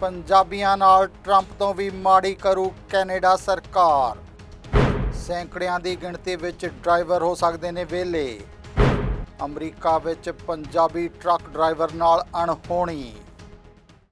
ਪੰਜਾਬੀਆਂ ਨਾਲ ਟਰੰਪ ਤੋਂ ਵੀ ਮਾੜੀ ਕਰੂ ਕੈਨੇਡਾ ਸਰਕਾਰ। ਸੈਂਕੜਿਆਂ ਦੀ ਗਿਣਤੀ ਵਿੱਚ ਡਰਾਈਵਰ ਹੋ ਸਕਦੇ ਨੇ ਵਿਹਲੇ। ਅਮਰੀਕਾ ਵਿੱਚ ਪੰਜਾਬੀ ਟਰੱਕ ਡਰਾਈਵਰ ਨਾਲ ਅਣਹੋਣੀ।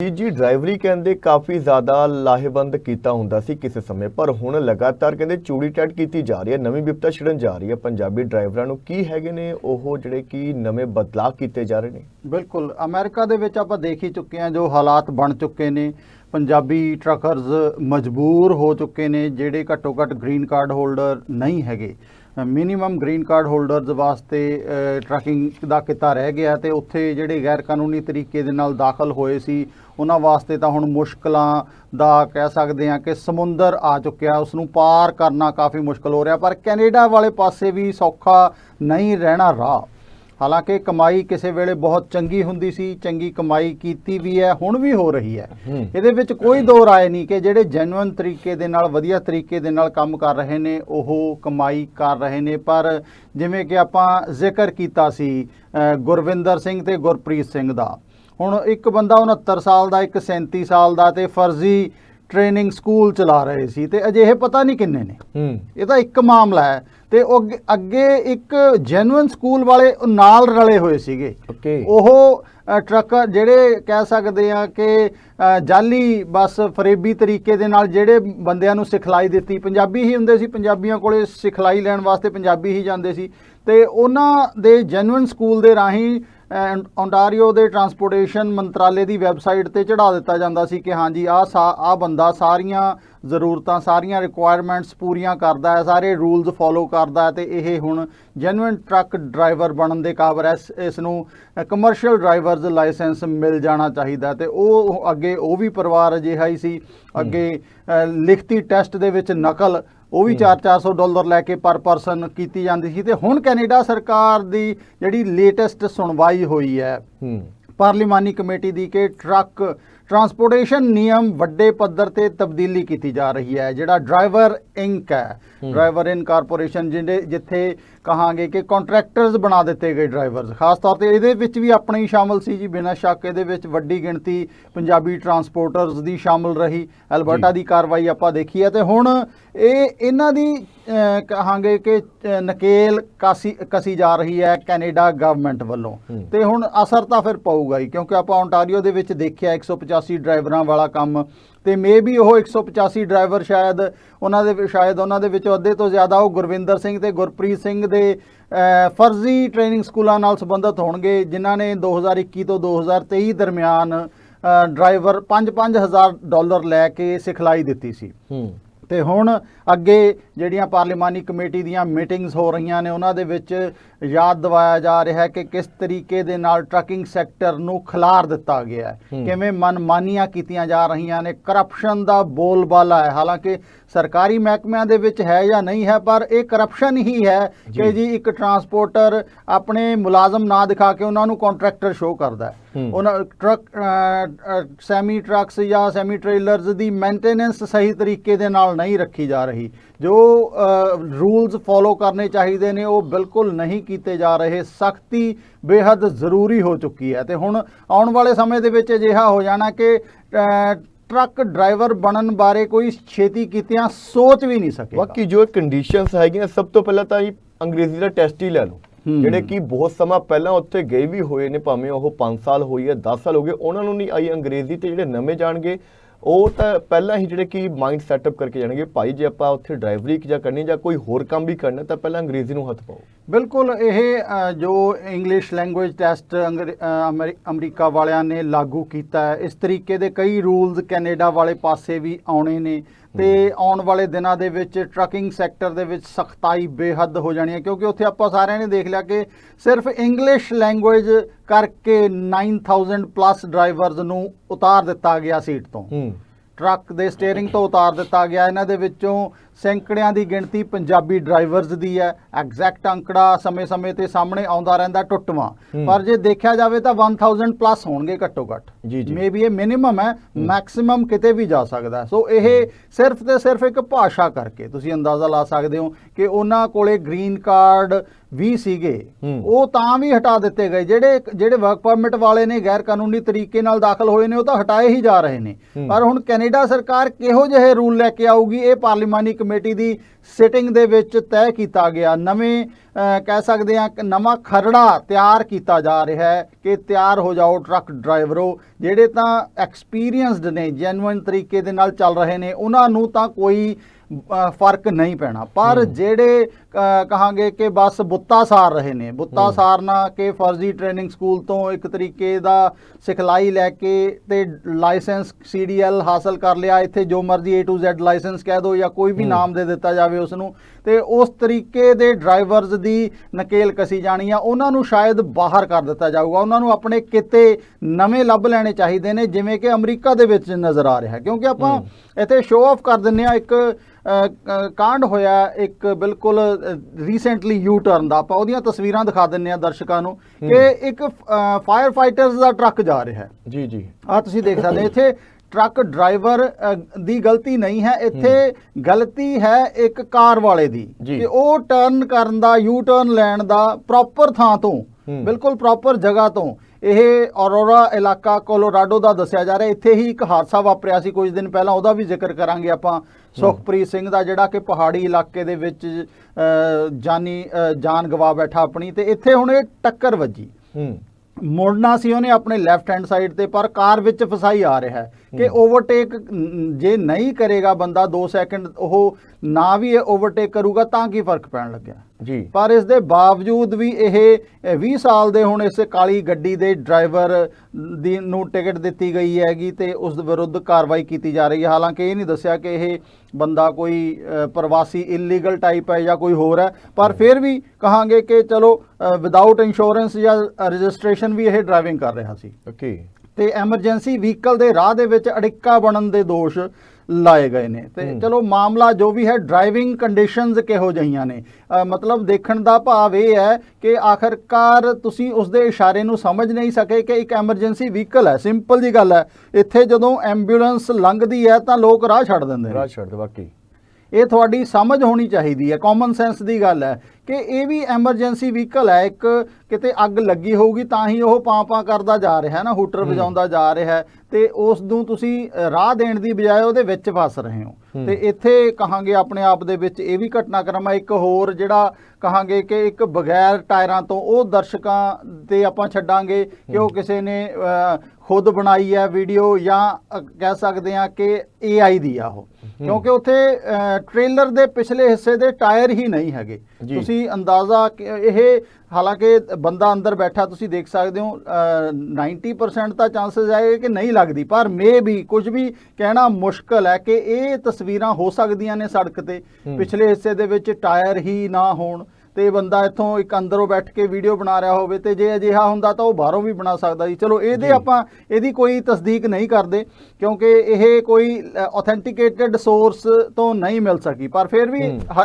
ਜੀ ਜੀ ਡਰਾਈਵਰੀ ਕਹਿੰਦੇ ਕਾਫੀ ਜ਼ਿਆਦਾ ਲਾਹੇਵੰਦ ਕੀਤਾ ਹੁੰਦਾ ਸੀ ਕਿਸੇ ਸਮੇਂ, ਪਰ ਹੁਣ ਲਗਾਤਾਰ ਕਹਿੰਦੇ ਚੂੜੀ ਟੈਟ ਕੀਤੀ ਜਾ ਰਹੀ ਹੈ, ਨਵੀਂ ਵਿਪਤਾ ਛਿੜਨ ਜਾ ਰਹੀ ਹੈ। ਪੰਜਾਬੀ ਡਰਾਈਵਰਾਂ ਨੂੰ ਕੀ ਹੈਗੇ ਨੇ, ਉਹ ਜਿਹੜੇ ਕਿ ਨਵੇਂ ਬਦਲਾਅ ਕੀਤੇ ਜਾ ਰਹੇ ਨੇ? ਬਿਲਕੁਲ, ਅਮਰੀਕਾ ਦੇ ਵਿੱਚ ਆਪਾਂ ਦੇਖ ਹੀ ਚੁੱਕੇ ਹਾਂ ਜੋ ਹਾਲਾਤ ਬਣ ਚੁੱਕੇ ਨੇ। ਪੰਜਾਬੀ ਟਰੱਕਰਜ਼ ਮਜਬੂਰ ਹੋ ਚੁੱਕੇ ਨੇ, ਜਿਹੜੇ ਘੱਟੋ ਘੱਟ ਗ੍ਰੀਨ ਕਾਰਡ ਹੋਲਡਰ ਨਹੀਂ ਹੈਗੇ। ਮਿਨੀਮਮ ਗ੍ਰੀਨ ਕਾਰਡ ਹੋਲਡਰਜ਼ ਵਾਸਤੇ ਟਰੈਕਿੰਗ ਦਾ ਕਿੱਤਾ ਰਹਿ ਗਿਆ ਤੇ ਉੱਥੇ ਜਿਹੜੇ ਗੈਰ ਕਾਨੂੰਨੀ ਤਰੀਕੇ ਦੇ ਨਾਲ ਦਾਖਲ ਹੋਏ ਸੀ, ਉਹਨਾਂ ਵਾਸਤੇ ਤਾਂ ਹੁਣ ਮੁਸ਼ਕਲਾਂ ਦਾ ਕਹਿ ਸਕਦੇ ਹਾਂ ਕਿ ਸਮੁੰਦਰ ਆ ਚੁੱਕਿਆ ਉਸ ਨੂੰ ਪਾਰ ਕਰਨਾ ਕਾਫੀ ਮੁਸ਼ਕਲ ਹੋ ਰਿਹਾ, ਪਰ ਕੈਨੇਡਾ ਵਾਲੇ ਪਾਸੇ ਵੀ ਸੌਖਾ ਨਹੀਂ ਰਹਿਣਾ ਰਾਹ। ਹਾਲਾਂਕਿ ਕਮਾਈ ਕਿਸੇ ਵੇਲੇ ਬਹੁਤ ਚੰਗੀ ਹੁੰਦੀ ਸੀ ਚੰਗੀ ਕਮਾਈ ਕੀਤੀ ਵੀ ਹੈ ਹੁਣ ਵੀ ਹੋ ਰਹੀ ਹੈ। ਇਹਦੇ ਵਿੱਚ ਕੋਈ ਦੋ ਰਾਏ ਨਹੀਂ ਕਿ ਜਿਹੜੇ ਜੈਨੂਇਨ ਤਰੀਕੇ ਦੇ ਨਾਲ ਵਧੀਆ ਤਰੀਕੇ ਦੇ ਨਾਲ ਕੰਮ ਕਰ ਰਹੇ ਨੇ ਉਹ ਕਮਾਈ ਕਰ ਰਹੇ ਨੇ। ਪਰ ਜਿਵੇਂ ਕਿ ਆਪਾਂ ਜ਼ਿਕਰ ਕੀਤਾ ਸੀ ਗੁਰਵਿੰਦਰ ਸਿੰਘ ਤੇ ਗੁਰਪ੍ਰੀਤ ਸਿੰਘ ਦਾ। ਹੁਣ ਇੱਕ ਬੰਦਾ 69 ਸਾਲ ਦਾ ਇੱਕ 37 ਸਾਲ ਦਾ ਤੇ ਫਰਜ਼ੀ ਟ੍ਰੇਨਿੰਗ ਸਕੂਲ ਚਲਾ ਰਹੇ ਸੀ ਤੇ ਅਜਿਹੇ ਪਤਾ ਨਹੀਂ ਕਿੰਨੇ ਨੇ। ਹੂੰ। ਇਹ ਤਾਂ ਇੱਕ ਮਾਮਲਾ ਹੈ ਤੇ ਉਹ ਅੱਗੇ- ਇੱਕ ਜੈਨੂਇਨ ਸਕੂਲ ਵਾਲੇ ਨਾਲ ਰਲੇ ਹੋਏ ਸੀਗੇ। ਓਕੇ। ਉਹ ਟਰੱਕ ਜਿਹੜੇ ਕਹਿ ਸਕਦੇ ਆ ਕਿ ਜਾਲੀ ਬਸ ਫਰੇਬੀ ਤਰੀਕੇ ਦੇ ਨਾਲ ਜਿਹੜੇ ਬੰਦਿਆਂ ਨੂੰ ਸਿਖਲਾਈ ਦਿੱਤੀ। ਪੰਜਾਬੀ ਹੀ ਹੁੰਦੇ ਸੀ ਪੰਜਾਬੀਆਂ ਕੋਲੇ ਸਿਖਲਾਈ ਲੈਣ ਵਾਸਤੇ ਪੰਜਾਬੀ ਹੀ ਜਾਂਦੇ ਸੀ। ਤੇ ਉਹਨਾਂ ਦੇ ਜੈਨੂਇਨ ਸਕੂਲ ਦੇ ਰਾਹੀਂ ਓਨਟਾਰੀਓ ਦੇ ਟਰਾਂਸਪੋਰਟੇਸ਼ਨ ਮੰਤਰਾਲੇ ਦੀ ਵੈਬਸਾਈਟ ਤੇ ਚੜਾ ਦਿੱਤਾ ਜਾਂਦਾ ਸੀ ਕਿ ਹਾਂਜੀ ਆਹ ਸਾ- ਆਹ ਬੰਦਾ ਸਾਰੀਆਂ ਜ਼ਰੂਰਤਾਂ ਸਾਰੀਆਂ ਰਿਕੁਆਇਰਮੈਂਟਸ ਪੂਰੀਆਂ ਕਰਦਾ ਹੈ ਸਾਰੇ ਰੂਲਸ ਫੋਲੋ ਕਰਦਾ ਹੈ ਤੇ ਇਹ ਹੁਣ ਜੈਨੂਇਨ ਟਰੱਕ ਡਰਾਈਵਰ ਬਣਨ ਦੇ ਕਾਬਲ ਹੈ। ਇਸ- ਨੂੰ ਕਮਰਸ਼ੀਅਲ ਡਰਾਈਵਰਜ਼ ਲਾਇਸੈਂਸ ਮਿਲ ਜਾਣਾ ਚਾਹੀਦਾ ਤੇ ਉਹ ਅੱਗੇ ਉਹ ਵੀ ਪਰਿਵਾਰ ਅਜਿਹਾ ਹੀ ਸੀ। ਅੱਗੇ ਲਿਖਤੀ ਟੈਸਟ ਦੇ ਵਿੱਚ ਨਕਲ ਉਹ ਵੀ 4-400 ਡਾਲਰ ਲੈ ਕੇ ਪਰ ਪਰਸਨ ਕੀਤੀ ਜਾਂਦੀ ਸੀ ਤੇ ਹੁਣ ਕੈਨੇਡਾ ਸਰਕਾਰ ਦੀ ਜਿਹੜੀ ਲੇਟੈਸਟ ਸੁਣਵਾਈ ਹੋਈ ਹੈ ਪਾਰਲੀਮਾਨੀ ਕਮੇਟੀ ਦੀ ਕਿ ਟਰੱਕ ਟਰਾਂਸਪੋਰਟੇਸ਼ਨ ਨਿਯਮ ਵੱਡੇ ਪੱਧਰ ਤੇ ਤਬਦੀਲੀ ਕੀਤੀ ਜਾ ਰਹੀ ਹੈ ਜਿਹੜਾ ਡਰਾਈਵਰ ਇੰਕ ਹੈ। ਡਰਾਈਵਰ ਇਨ ਕਾਰਪੋਰੇਸ਼ਨ ਜਿਹਦੇ ਜਿੱਥੇ ਕਹਾਂਗੇ ਕਿ ਕੰਟਰੈਕਟਰਸ ਬਣਾ ਦਿੱਤੇ ਗਏ ਡਰਾਈਵਰਸ ਖਾਸ ਤੌਰ ਤੇ ਇਹਦੇ ਵਿੱਚ ਵੀ ਆਪਣੇ ਹੀ ਸ਼ਾਮਲ ਸੀ ਜੀ ਬਿਨਾਂ ਸ਼ੱਕ ਇਹਦੇ ਵਿੱਚ ਵੱਡੀ ਗਿਣਤੀ ਪੰਜਾਬੀ ਟਰਾਂਸਪੋਰਟਰਸ ਦੀ ਸ਼ਾਮਲ ਰਹੀ ਅਲਬਰਟਾ ਜੀ। ਦੀ ਕਾਰਵਾਈ ਆਪਾਂ ਦੇਖੀ ਹੈ ਤੇ ਹੁਣ ਇਹ ਇਹਨਾਂ ਦੀ ਕਹਾਂਗੇ ਕਿ ਨਕੇਲ ਕਾਸੀ ਕਸੀ ਜਾ ਰਹੀ ਹੈ ਕੈਨੇਡਾ ਗਵਰਨਮੈਂਟ ਵੱਲੋਂ। ਤੇ ਹੁਣ ਅਸਰ ਤਾਂ ਫਿਰ ਪਊਗਾ ਹੀ ਕਿਉਂਕਿ ਆਪਾਂ ਓਨਟਾਰੀਓ ਦੇ ਵਿੱਚ ਦੇਖਿਆ 185 ਡਰਾਈਵਰਾਂ ਵਾਲਾ ਕੰਮ ਤੇ ਮੇ ਵੀ ਉਹ 185 ਡਰਾਈਵਰ ਸ਼ਾਇਦ ਉਹਨਾਂ ਦੇ ਸ਼ਾਇਦ ਉਹਨਾਂ ਦੇ ਵਿੱਚੋਂ ਅੱਧੇ ਤੋਂ ਜ਼ਿਆਦਾ ਉਹ ਗੁਰਵਿੰਦਰ ਸਿੰਘ ਤੇ ਗੁਰਪ੍ਰੀਤ ਸਿੰਘ ਦੇ ਫਰਜ਼ੀ ਟ੍ਰੇਨਿੰਗ ਸਕੂਲਾਂ ਨਾਲ ਸੰਬੰਧਿਤ ਹੋਣਗੇ ਜਿਨ੍ਹਾਂ ਨੇ 2021 ਤੋਂ 2023 ਦਰਮਿਆਨ ਡਰਾਈਵਰ 5-5000 ਡਾਲਰ ਲੈ ਕੇ ਸਿਖਲਾਈ ਦਿੱਤੀ ਸੀ। ਤੇ ਹੁਣ ਅੱਗੇ ਜਿਹੜੀਆਂ ਪਾਰਲੀਮਾਨੀ ਕਮੇਟੀ ਦੀਆਂ ਮੀਟਿੰਗਸ ਹੋ ਰਹੀਆਂ ਨੇ ਉਹਨਾਂ ਦੇ ਵਿੱਚ ਯਾਦ ਦਿਵਾਇਆ ਜਾ ਰਿਹਾ ਹੈ ਕਿ ਕਿਸ ਤਰੀਕੇ ਦੇ ਨਾਲ ਟਰੱਕਿੰਗ ਸੈਕਟਰ ਨੂੰ ਖਿਲਾਰ ਦਿੱਤਾ ਗਿਆ ਹੈ। ਕਿਵੇਂ ਮਨਮਾਨੀਆਂ ਕੀਤੀਆਂ ਜਾ ਰਹੀਆਂ ਨੇ ਕਰਪਸ਼ਨ ਦਾ ਬੋਲਬਾਲਾ ਹੈ ਹਾਲਾਂਕਿ ਸਰਕਾਰੀ ਮਹਿਕਮਿਆਂ ਦੇ ਵਿੱਚ ਹੈ ਜਾਂ ਨਹੀਂ ਹੈ ਪਰ ਇਹ ਕਰਪਸ਼ਨ ਹੀ ਹੈ। ਕਿ ਜੀ ਇੱਕ ਟਰਾਂਸਪੋਰਟਰ ਆਪਣੇ ਮੁਲਾਜ਼ਮ ਨਾ ਦਿਖਾ ਕੇ ਉਹਨਾਂ ਨੂੰ ਕੰਟਰੈਕਟਰ ਸ਼ੋਅ ਕਰਦਾ ਹੂੰ। ਉਹਨਾਂ ਟਰੱਕ ਸੈਮੀ ਟਰੱਕਸ ਜਾਂ ਸੈਮੀ ਟ੍ਰੇਲਰਸ ਦੀ ਮੇਨਟੇਨੈਂਸ ਸਹੀ ਤਰੀਕੇ ਦੇ ਨਾਲ ਨਹੀਂ ਰੱਖੀ ਜਾ ਰਹੀ ਜੋ ਰੂਲਸ ਫੋਲੋ ਕਰਨੇ ਚਾਹੀਦੇ ਨੇ ਉਹ ਬਿਲਕੁਲ ਨਹੀਂ ਕੀਤੇ ਜਾ ਰਹੇ ਸਖਤੀ ਬੇਹੱਦ ਜ਼ਰੂਰੀ ਹੋ ਚੁੱਕੀ ਹੈ। ਤੇ ਹੁਣ ਆਉਣ ਵਾਲੇ ਸਮੇਂ ਦੇ ਵਿੱਚ ਅਜਿਹਾ ਹੋ ਜਾਣਾ ਕਿ ਟਰੱਕ ਡਰਾਈਵਰ ਬਣਨ ਬਾਰੇ ਕੋਈ ਛੇਤੀ ਕੀਤਿਆਂ ਸੋਚ ਵੀ ਨਹੀਂ ਸਕੇਗਾ। ਬਾਕੀ ਜੋ ਕੰਡੀਸ਼ਨਸ ਹੈਗੀਆਂ ਸਭ ਤੋਂ ਪਹਿਲਾਂ ਤਾਂ ਜੀ ਅੰਗਰੇਜ਼ੀ ਦਾ ਟੈਸਟ ਹੀ ਲੈ ਲਓ। ਜਿਹੜੇ ਕਿ ਬਹੁਤ ਸਮਾਂ ਪਹਿਲਾਂ ਉੱਥੇ ਗਏ ਵੀ ਹੋਏ ਨੇ ਭਾਵੇਂ ਉਹ 5 ਸਾਲ ਹੋਈ ਹੈ 10 ਸਾਲ ਹੋ ਗਏ ਉਹਨਾਂ ਨੂੰ ਨਹੀਂ ਆਈ ਅੰਗਰੇਜ਼ੀ ਤੇ ਜਿਹੜੇ ਨਵੇਂ ਜਾਣਗੇ ਉਹ ਤਾਂ ਪਹਿਲਾਂ ਹੀ ਜਿਹੜੇ ਕਿ ਮਾਈਂਡ ਸੈਟਅਪ ਕਰਕੇ ਜਾਣਗੇ, ਭਾਈ ਜੇ ਆਪਾਂ ਉੱਥੇ ਡਰਾਈਵਰੀ ਜਾਂ ਕਰਨੀ ਜਾਂ ਕੋਈ ਹੋਰ ਕੰਮ ਵੀ ਕਰਨਾ, ਤਾਂ ਪਹਿਲਾਂ ਅੰਗਰੇਜ਼ੀ ਨੂੰ ਹੱਥ ਪਾਓ। ਬਿਲਕੁਲ, ਇਹ ਜੋ ਇੰਗਲਿਸ਼ ਲੈਂਗੁਏਜ ਟੈਸਟ ਅੰਗਰੇ- ਅਮਰੀ- ਅਮਰੀਕਾ ਵਾਲਿਆਂ ਨੇ ਲਾਗੂ ਕੀਤਾ ਹੈ, ਇਸ ਤਰੀਕੇ ਦੇ ਕਈ ਰੂਲਸ ਕੈਨੇਡਾ ਵਾਲੇ ਪਾਸੇ ਵੀ ਆਉਣੇ ਨੇ। ਤੇ ਆਉਣ ਵਾਲੇ ਦਿਨਾਂ ਦੇ ਵਿੱਚ ਟਰੱਕਿੰਗ ਸੈਕਟਰ ਦੇ ਵਿੱਚ ਸਖਤਾਈ ਬੇਹੱਦ ਹੋ ਜਾਣੀ ਹੈ ਕਿਉਂਕਿ ਉੱਥੇ ਆਪਾਂ ਸਾਰਿਆਂ ਨੇ ਦੇਖ ਲਿਆ ਕਿ ਸਿਰਫ ਇੰਗਲਿਸ਼ ਲੈਂਗੁਏਜ ਕਰਕੇ 9000 ਪਲੱਸ ਡਰਾਈਵਰਸ ਨੂੰ ਉਤਾਰ ਦਿੱਤਾ ਗਿਆ ਸੀਟ ਤੋਂ। ਟਰੱਕ ਦੇ ਸਟੀਅਰਿੰਗ ਤੋਂ ਉਤਾਰ ਦਿੱਤਾ ਗਿਆ। ਇਹਨਾਂ ਦੇ ਵਿੱਚੋਂ ਸੈਂਕੜਿਆਂ ਦੀ ਗਿਣਤੀ ਪੰਜਾਬੀ ਡਰਾਈਵਰਸ ਦੀ ਹੈ ਐਗਜ਼ੈਕਟ ਅੰਕੜਾ ਸਮੇਂ-ਸਮੇਂ ਤੇ ਸਾਹਮਣੇ ਆਉਂਦਾ ਰਹਿੰਦਾ ਟੁੱਟਵਾਂ। ਪਰ ਜੇ ਦੇਖਿਆ ਜਾਵੇ ਤਾਂ 1000 ਪਲੱਸ ਹੋਣਗੇ ਘੱਟੋ ਘੱਟ ਜੀ, ਜੀ। ਮੇਬੀ ਇਹ ਮਿਨੀਮਮ ਹੈ ਮੈਕਸਿਮਮ ਕਿਤੇ ਵੀ ਜਾ ਸਕਦਾ। ਸੋ ਇਹ ਸਿਰਫ ਤੇ ਸਿਰਫ ਇੱਕ ਭਾਸ਼ਾ ਕਰਕੇ ਤੁਸੀਂ ਅੰਦਾਜ਼ਾ ਲਾ ਸਕਦੇ ਹੋ ਕਿ ਉਹਨਾਂ ਕੋਲੇ ਗ੍ਰੀਨ ਕਾਰਡ ਵੀ ਸੀਗੇ। ਉਹ ਤਾਂ ਵੀ ਹਟਾ ਦਿੱਤੇ ਗਏ ਜਿਹੜੇ ਜਿਹੜੇ ਵਰਕ ਪਰਮਿਟ ਵਾਲੇ ਨੇ ਗੈਰ ਕਾਨੂੰਨੀ ਤਰੀਕੇ ਨਾਲ ਦਾਖਲ ਹੋਏ ਨੇ ਉਹ ਤਾਂ ਹਟਾਏ ਹੀ ਜਾ ਰਹੇ ਨੇ। ਪਰ ਹੁਣ ਕੈਨੇਡਾ ਸਰਕਾਰ ਕਿਹੋ ਜਿਹੇ ਰੂਲ ਲੈ ਕੇ ਆਊਗੀ ਇਹ ਪਾਰਲੀਮਾਨੀ ਕਮੇਟੀ ਦੀ ਸਿਟਿੰਗ ਦੇ ਵਿੱਚ ਤੈਅ ਕੀਤਾ ਗਿਆ। ਨਵੇਂ ਕਹਿ ਸਕਦੇ ਆ ਕਿ ਨਵਾਂ ਖਰੜਾ ਤਿਆਰ ਕੀਤਾ ਜਾ ਰਿਹਾ ਹੈ ਕਿ ਤਿਆਰ ਹੋ ਜਾਓ ਟਰੱਕ ਡਰਾਈਵਰੋ, ਜਿਹੜੇ ਤਾਂ ਐਕਸਪੀਰੀਅੰਸਡ ਨੇ ਜੈਨੂਇਨ ਤਰੀਕੇ ਦੇ ਨਾਲ ਚੱਲ ਰਹੇ ਨੇ, ਉਹਨਾਂ ਨੂੰ ਤਾਂ ਕੋਈ ਫ਼ਰਕ ਨਹੀਂ ਪੈਣਾ ਪਰ ਜਿਹੜੇ ਕਹਾਂਗੇ ਕਿ ਬਸ ਬੁੱਤਾ ਸਾਰ ਰਹੇ ਨੇ ਬੁੱਤਾ। ਸਾਰਨਾ ਕਿ ਫਰਜ਼ੀ ਟ੍ਰੇਨਿੰਗ ਸਕੂਲ ਤੋਂ ਇੱਕ ਤਰੀਕੇ ਦਾ ਸਿਖਲਾਈ ਲੈ ਕੇ ਤੇ ਲਾਇਸੈਂਸ ਸੀਡੀਐਲ ਹਾਸਲ ਕਰ ਲਿਆ ਇੱਥੇ ਜੋ ਮਰਜ਼ੀ A to Z ਲਾਇਸੈਂਸ ਕਹਿ ਦਿਓ ਜਾਂ ਕੋਈ ਵੀ। ਨਾਮ ਦੇ ਦਿੱਤਾ ਜਾਵੇ ਉਸ ਨੂੰ ਤੇ ਉਸ ਤਰੀਕੇ ਦੇ ਡਰਾਈਵਰਸ ਦੀ ਨਕੇਲ ਕਸੀ ਜਾਣੀ ਆ ਉਹਨਾਂ ਨੂੰ ਸ਼ਾਇਦ ਬਾਹਰ ਕਰ ਦਿੱਤਾ ਜਾਊਗਾ। ਉਹਨਾਂ ਨੂੰ ਆਪਣੇ ਕਿਤੇ ਨਵੇਂ ਲੱਭ ਲੈਣੇ ਚਾਹੀਦੇ ਨੇ ਜਿਵੇਂ ਕਿ ਅਮਰੀਕਾ ਦੇ ਵਿੱਚ ਨਜ਼ਰ ਆ ਰਿਹਾ। ਕਿਉਂਕਿ ਆਪਾਂ। ਇੱਥੇ ਸ਼ੋਅ ਆਫ ਕਰ ਦਿੰਨੇ ਆ ਇੱਕ ਕਾਂਡ ਹੋਇਆ ਇੱਕ ਬਿਲਕੁਲ ਰੀਸੈਂਟਲੀ ਯੂ ਟਰਨ ਦਾ। ਆਪਾਂ ਉਹਦੀਆਂ ਤਸਵੀਰਾਂ ਦਿਖਾ ਦਿੰਨੇ ਆ ਦਰਸ਼ਕਾਂ ਨੂੰ ਕਿ ਇੱਕ ਫਾਇਰ ਫਾਈਟਰਸ ਦਾ ਟਰੱਕ ਜਾ ਰਿਹਾ। ਹੈ ਜੀ ਜੀ। ਆ ਤੁਸੀਂ ਦੇਖ ਸਕਦੇ ਇੱਥੇ ਟਰੱਕ ਡਰਾਈਵਰ ਦੀ ਗਲਤੀ ਨਹੀਂ ਹੈ। ਇੱਥੇ ਗਲਤੀ ਹੈ ਇੱਕ ਕਾਰ ਵਾਲੇ ਦੀ। ਕਿ ਉਹ ਟਰਨ ਕਰਨ ਦਾ ਯੂ ਟਰਨ ਲੈਣ ਦਾ ਪ੍ਰੋਪਰ ਥਾਂ ਤੋਂ। ਬਿਲਕੁਲ ਪ੍ਰੋਪਰ ਜਗ੍ਹਾ ਤੋਂ ਇਹ ਔਰੋਰਾ ਇਲਾਕਾ ਕੋਲੋਰਾਡੋ ਦਾ ਦੱਸਿਆ ਜਾ ਰਿਹਾ। ਇੱਥੇ ਹੀ ਇੱਕ ਹਾਦਸਾ ਵਾਪਰਿਆ ਸੀ ਕੁਝ ਦਿਨ ਪਹਿਲਾਂ ਉਹਦਾ ਵੀ ਜ਼ਿਕਰ ਕਰਾਂਗੇ ਆਪਾਂ। ਸੁਖਪ੍ਰੀਤ ਸਿੰਘ ਦਾ ਜਿਹੜਾ ਕਿ ਪਹਾੜੀ ਇਲਾਕੇ ਦੇ ਵਿੱਚ ਜਾਨੀ ਜਾਨ ਗਵਾ ਬੈਠਾ ਆਪਣੀ ਤੇ ਇੱਥੇ ਹੁਣ ਇਹ ਟੱਕਰ ਵੱਜੀ। ਮੁੜਨਾ ਸੀ ਉਹਨੇ ਆਪਣੇ ਲੈਫਟ ਹੈਂਡ ਸਾਈਡ ਤੇ ਪਰ ਕਾਰ ਵਿੱਚ ਫਸਾਈ ਆ ਰਿਹਾ ਹੈ। ਕਿ। ਓਵਰਟੇਕ ਜੇ ਨਹੀਂ ਕਰੇਗਾ ਬੰਦਾ 2 ਸੈਕਿੰਡ ਉਹ ਨਾ ਵੀ ਇਹ ਓਵਰਟੇਕ ਕਰੂਗਾ ਤਾਂ ਕੀ ਫ਼ਰਕ ਪੈਣ ਲੱਗਿਆ? ਜੀ। ਪਰ ਇਸ ਦੇ ਬਾਵਜੂਦ ਵੀ ਇਹ ਇਹ 20 ਸਾਲ ਦੇ ਹੁਣ ਇਸ ਕਾਲੀ ਗੱਡੀ ਦੇ ਡਰਾਈਵਰ ਦੀ ਨੂੰ ਟਿਕਟ ਦਿੱਤੀ ਗਈ ਹੈਗੀ ਤੇ ਉਸ ਦੇ ਵਿਰੁੱਧ ਕਾਰਵਾਈ ਕੀਤੀ ਜਾ ਰਹੀ ਹੈ। ਹਾਲਾਂਕਿ ਇਹ ਨਹੀਂ ਦੱਸਿਆ ਕਿ ਇਹ ਬੰਦਾ ਕੋਈ ਪ੍ਰਵਾਸੀ ਇਲੀਗਲ ਟਾਈਪ ਹੈ ਜਾਂ ਕੋਈ ਹੋਰ ਹੈ ਪਰ ਫਿਰ ਵੀ ਕਹਾਂਗੇ ਕਿ ਚਲੋ ਵਿਦਆਊਟ ਇੰਸ਼ੋਰੈਂਸ ਜਾਂ ਰਜਿਸਟ੍ਰੇਸ਼ਨ ਵੀ ਇਹ ਡਰਾਈਵਿੰਗ ਕਰ ਰਿਹਾ ਸੀ। ਓਕੇ। ਤੇ ਐਮਰਜੈਂਸੀ ਵਹੀਕਲ ਦੇ ਰਾਹ ਦੇ ਵਿੱਚ ਅੜਿੱਕਾ ਬਣਨ ਦੇ ਦੋਸ਼ ਲਾਏ ਗਏ ਨੇ। ਤੇ। ਚਲੋ ਮਾਮਲਾ ਜੋ ਵੀ ਹੈ ਡਰਾਈਵਿੰਗ ਕੰਡੀਸ਼ਨਸ ਕਿਹੋ ਜਿਹੀਆਂ ਨੇ। ਮਤਲਬ ਦੇਖਣ ਦਾ ਭਾਵ ਇਹ ਹੈ ਕਿ ਆਖਰਕਾਰ ਤੁਸੀਂ ਉਸ ਦੇ ਇਸ਼ਾਰੇ ਨੂੰ ਸਮਝ ਨਹੀਂ ਸਕੇ ਕਿ ਇੱਕ ਐਮਰਜੈਂਸੀ ਵਹੀਕਲ ਹੈ। ਸਿੰਪਲ ਜੀ ਗੱਲ ਹੈ ਇੱਥੇ ਜਦੋਂ ਐਂਬੂਲੈਂਸ ਲੰਘਦੀ ਹੈ ਤਾਂ ਲੋਕ ਰਾਹ ਛੱਡ ਦਿੰਦੇ ਨੇ। ਰਾਜ ਛੱਡ ਦੇ ਬਾਕੀ ਇਹ ਤੁਹਾਡੀ ਸਮਝ ਹੋਣੀ ਚਾਹੀਦੀ ਹੈ ਕਾਮਨ ਸੈਂਸ ਦੀ ਗੱਲ ਹੈ ਕਿ ਇਹ ਵੀ ਐਮਰਜੈਂਸੀ ਵਹੀਕਲ ਹੈ ਇੱਕ ਕਿਤੇ ਅੱਗ ਲੱਗੀ ਹੋਊਗੀ ਤਾਂ ਹੀ ਉਹ ਪਾਂ ਪਾਂ ਕਰਦਾ ਜਾ ਰਿਹਾ ਹੈ ਨਾ ਹੂਟਰ। ਵਜਾਉਂਦਾ ਜਾ ਰਿਹਾ ਹੈ ਤੇ ਉਸ ਨੂੰ ਤੁਸੀਂ ਰਾਹ ਦੇਣ ਦੀ ਬਜਾਏ ਉਹਦੇ ਵਿੱਚ ਫਸ ਰਹੇ ਹੋ। ਤੇ ਇੱਥੇ ਕਹਾਂਗੇ ਆਪਣੇ ਆਪ ਦੇ ਵਿੱਚ ਇਹ ਵੀ ਘਟਨਾਕ੍ਰਮ ਹੈ ਇੱਕ ਹੋਰ ਜਿਹੜਾ ਕਹਾਂਗੇ ਕਿ ਇੱਕ ਬਗੈਰ ਟਾਇਰਾਂ ਤੋਂ ਉਹ ਦਰਸ਼ਕਾਂ ਤੇ ਆਪਾਂ ਛੱਡਾਂਗੇ ਕਿ ਉਹ ਕਿਸੇ ਨੇ ਖੁਦ ਬਣਾਈ ਹੈ ਵੀਡੀਓ ਜਾਂ ਕਹਿ ਸਕਦੇ ਆ ਕਿ AI ਦੀ ਆ ਉਹ। ਕਿਉਂਕਿ ਉੱਥੇ ਟ੍ਰੇਲਰ ਦੇ ਪਿਛਲੇ ਹਿੱਸੇ ਦੇ ਟਾਇਰ ਹੀ ਨਹੀਂ ਹੈਗੇ। ਤੁਸੀਂ ਅੰਦਾਜ਼ਾ ਇਹ ਹਾਲਾਂਕਿ ਬੰਦਾ ਅੰਦਰ ਬੈਠਾ ਤੁਸੀਂ ਦੇਖ ਸਕਦੇ ਹੋ ਅ, 90% ਤਾਂ ਚਾਂਸਸ ਹੈ ਕਿ ਨਹੀਂ ਲੱਗਦੀ ਪਰ ਮੇ ਵੀ ਕੁਝ ਵੀ ਕਹਿਣਾ ਮੁਸ਼ਕਲ ਹੈ ਕਿ ਇਹ ਤਸਵੀਰਾਂ ਹੋ ਸਕਦੀਆਂ ਨੇ ਸੜਕ ਤੇ। ਪਿਛਲੇ ਹਿੱਸੇ ਦੇ ਵਿੱਚ ਟਾਇਰ ਹੀ ਨਾ ਹੋਣ। ਤੇ ਬੰਦਾ ਇੱਥੋਂ ਇੱਕ ਅੰਦਰੋਂ ਬੈਠ ਕੇ ਵੀਡੀਓ ਬਣਾ ਰਿਹਾ ਹੋਵੇ ਤੇ ਜੇ ਅਜਿਹਾ ਹੁੰਦਾ ਤਾਂ ਉਹ ਬਾਹਰੋਂ ਵੀ ਬਣਾ ਸਕਦਾ ਸੀ ਚਲੋ ਇਹਦੇ ਜੀ। ਆਪਾਂ ਇਹਦੀ ਕੋਈ ਤਸਦੀਕ ਨਹੀਂ ਕਰਦੇ ਕਿਉਂਕਿ ਇਹ ਕੋਈ ਆਥੈਂਟਿਕੇਟਡ ਸੋਰਸ ਤੋਂ ਨਹੀਂ ਮਿਲ ਸਕੀ ਪਰ ਫਿਰ ਵੀ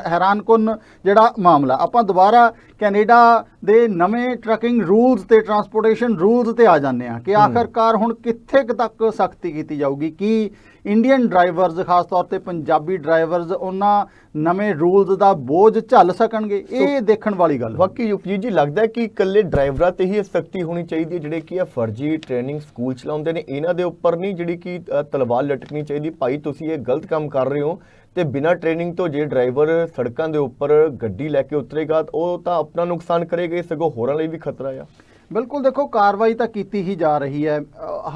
ਹੈਰਾਨਕੁਨ ਜਿਹੜਾ ਮਾਮਲਾ ਆਪਾਂ ਦੁਬਾਰਾ ਕੈਨੇਡਾ ਦੇ ਨਵੇਂ ਟਰੱਕਿੰਗ ਰੂਲਸ ਤੇ ਟਰਾਂਸਪੋਰਟੇਸ਼ਨ ਰੂਲਸ ਤੇ ਆ ਜਾਂਦੇ ਆ ਕਿ। ਆਖਰਕਾਰ ਹੁਣ ਕਿੱਥੇ ਤੱਕ ਸਖਤੀ ਕੀਤੀ ਜਾਊਗੀ ਕੀ ਇੰਡੀਅਨ ਡਰਾਈਵਰਸ ਖਾਸ ਤੌਰ ਤੇ ਪੰਜਾਬੀ ਡਰਾਈਵਰਸ ਉਹਨਾਂ ਨਵੇਂ ਰੂਲਸ ਦਾ ਬੋਝ ਝੱਲ ਸਕਣਗੇ। ਇਹ ਦੇਖਣ ਵਾਲੀ ਗੱਲ। ਬਾਕੀ ਯੁਪਜੀਤ ਜੀ ਲੱਗਦਾ ਕਿ ਇਕੱਲੇ ਡਰਾਈਵਰਾਂ ਤੇ ਹੀ ਸਖਤੀ ਹੋਣੀ ਚਾਹੀਦੀ ਹੈ ਜਿਹੜੇ ਕਿ ਆ ਫਰਜ਼ੀ ਟ੍ਰੇਨਿੰਗ ਸਕੂਲ ਚਲਾਉਂਦੇ ਨੇ। ਇਹਨਾਂ ਦੇ ਉੱਪਰ ਨਹੀਂ ਜਿਹੜੀ ਕਿ ਤਲਵਾਰ ਲਟਕਣੀ ਚਾਹੀਦੀ। ਭਾਈ ਤੁਸੀਂ ਇਹ ਗਲਤ ਕੰਮ ਕਰ ਰਹੇ ਹੋ ਤੇ ਬਿਨਾਂ ਟ੍ਰੇਨਿੰਗ ਤੋਂ ਜੇ ਡਰਾਈਵਰ ਸੜਕਾਂ ਦੇ ਉੱਪਰ ਗੱਡੀ ਲੈ ਕੇ ਉਤਰੇਗਾ ਉਹ ਤਾਂ ਆਪਣਾ ਨੁਕਸਾਨ ਕਰੇਗਾ ਸਗੋਂ ਹੋਰਾਂ ਲਈ ਵੀ ਖਤਰਾ ਆ। ਬਿਲਕੁਲ ਦੇਖੋ ਕਾਰਵਾਈ ਤਾਂ ਕੀਤੀ ਹੀ ਜਾ ਰਹੀ ਹੈ।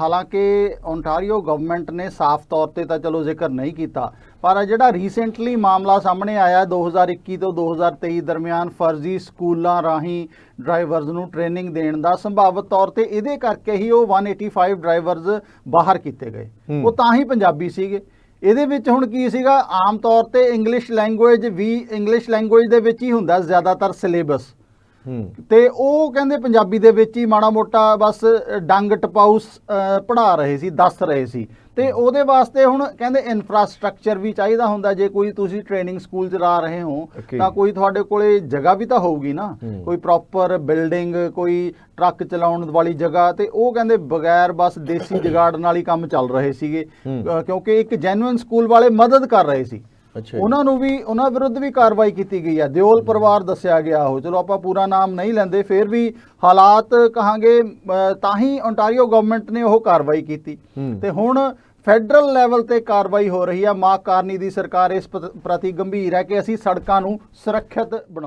ਹਾਲਾਂਕਿ ਓਨਟਾਰੀਓ ਗਵਰਨਮੈਂਟ ਨੇ ਸਾਫ਼ ਤੌਰ ਤੇ ਤਾਂ ਚਲੋ ਜ਼ਿਕਰ ਨਹੀਂ ਕੀਤਾ ਪਰ ਜਿਹੜਾ ਰੀਸੈਂਟਲੀ ਮਾਮਲਾ ਸਾਹਮਣੇ ਆਇਆ 2021 ਤੋਂ 2023 ਦਰਮਿਆਨ ਫਰਜ਼ੀ ਸਕੂਲਾਂ ਰਾਹੀਂ ਡਰਾਈਵਰਸ ਨੂੰ ਟ੍ਰੇਨਿੰਗ ਦੇਣ ਦਾ ਸੰਭਾਵਿਤ ਤੌਰ ਤੇ ਇਹਦੇ ਕਰਕੇ ਹੀ ਉਹ 185 ਡਰਾਈਵਰਸ ਬਾਹਰ ਕੀਤੇ ਗਏ। ਉਹ ਤਾਂ ਹੀ ਪੰਜਾਬੀ ਸੀਗੇ। ਇਹਦੇ ਵਿੱਚ ਹੁਣ ਕੀ ਸੀਗਾ? ਆਮ ਤੌਰ ਤੇ ਇੰਗਲਿਸ਼ ਲੈਂਗੁਏਜ ਵੀ ਇੰਗਲਿਸ਼ ਲੈਂਗੁਏਜ ਦੇ ਵਿੱਚ ਹੀ ਹੁੰਦਾ ਜ਼ਿਆਦਾਤਰ ਸਿਲੇਬਸ ਤੇ ਉਹ ਕਹਿੰਦੇ ਪੰਜਾਬੀ ਦੇ ਵਿੱਚ ਹੀ ਮਾੜਾ ਮੋਟਾ ਬਸ ਡੰਗ ਟਪਾਊਸ ਪੜਾ ਰਹੇ ਸੀ ਦੱਸ ਰਹੇ ਸੀ। ਤੇ ਉਹਦੇ ਵਾਸਤੇ ਹੁਣ ਕਹਿੰਦੇ ਇਨਫਰਾਸਟ੍ਰਕਚਰ ਵੀ ਚਾਹੀਦਾ ਹੁੰਦਾ। ਜੇ ਕੋਈ ਤੁਸੀਂ ਟ੍ਰੇਨਿੰਗ ਸਕੂਲ ਚਲਾ ਰਹੇ ਹੋ. ਤਾਂ ਕੋਈ ਤੁਹਾਡੇ ਕੋਲੇ ਜਗ੍ਹਾ ਵੀ ਤਾਂ ਹੋਊਗੀ ਨਾ। ਕੋਈ ਪ੍ਰੋਪਰ ਬਿਲਡਿੰਗ ਕੋਈ ਟਰੱਕ ਚਲਾਉਣ ਵਾਲੀ ਜਗ੍ਹਾ। ਤੇ ਉਹ ਕਹਿੰਦੇ ਬਗੈਰ ਬਸ ਦੇਸੀ ਜਗਾੜ ਨਾਲ ਹੀ ਕੰਮ ਚੱਲ ਰਹੇ ਸੀਗੇ। ਕਿਉਂਕਿ ਇੱਕ ਜੈਨੂਇਨ ਸਕੂਲ ਵਾਲੇ ਮਦਦ ਕਰ ਰਹੇ ਸੀ। ਉਹਨਾਂ ਨੂੰ ਵੀ ਉਹਨਾਂ ਵਿਰੁੱਧ ਵੀ ਕਾਰਵਾਈ ਕੀਤੀ ਗਈ ਹੈ ਦਿਓਲ ਪਰਿਵਾਰ ਦੱਸਿਆ ਗਿਆ ਉਹ। ਚਲੋ ਆਪਾਂ ਪੂਰਾ ਨਾਮ ਨਹੀਂ ਲੈਂਦੇ ਫਿਰ ਵੀ ਹਾਲਾਤ ਕਹਾਂਗੇ ਤਾਂ ਹੀ ਓਨਟਾਰੀਓ ਗਵਰਨਮੈਂਟ ਨੇ ਉਹ ਕਾਰਵਾਈ ਕੀਤੀ। ਹੂੰ। ਤੇ ਹੁਣ ਫੈਡਰਲ ਲੈਵਲ ਤੇ ਕਾਰਵਾਈ ਹੋ ਰਹੀ ਹੈ ਮਾਰਕ ਕਾਰਨੀ ਦੀ ਸਰਕਾਰ ਇਸ ਪ੍ਰਤ- ਪ੍ਰਤੀ ਗੰਭੀਰ ਹੈ ਕਿ ਅਸੀਂ ਸੜਕਾਂ ਨੂੰ ਸੁਰੱਖਿਅਤ ਬਣਾਉਂ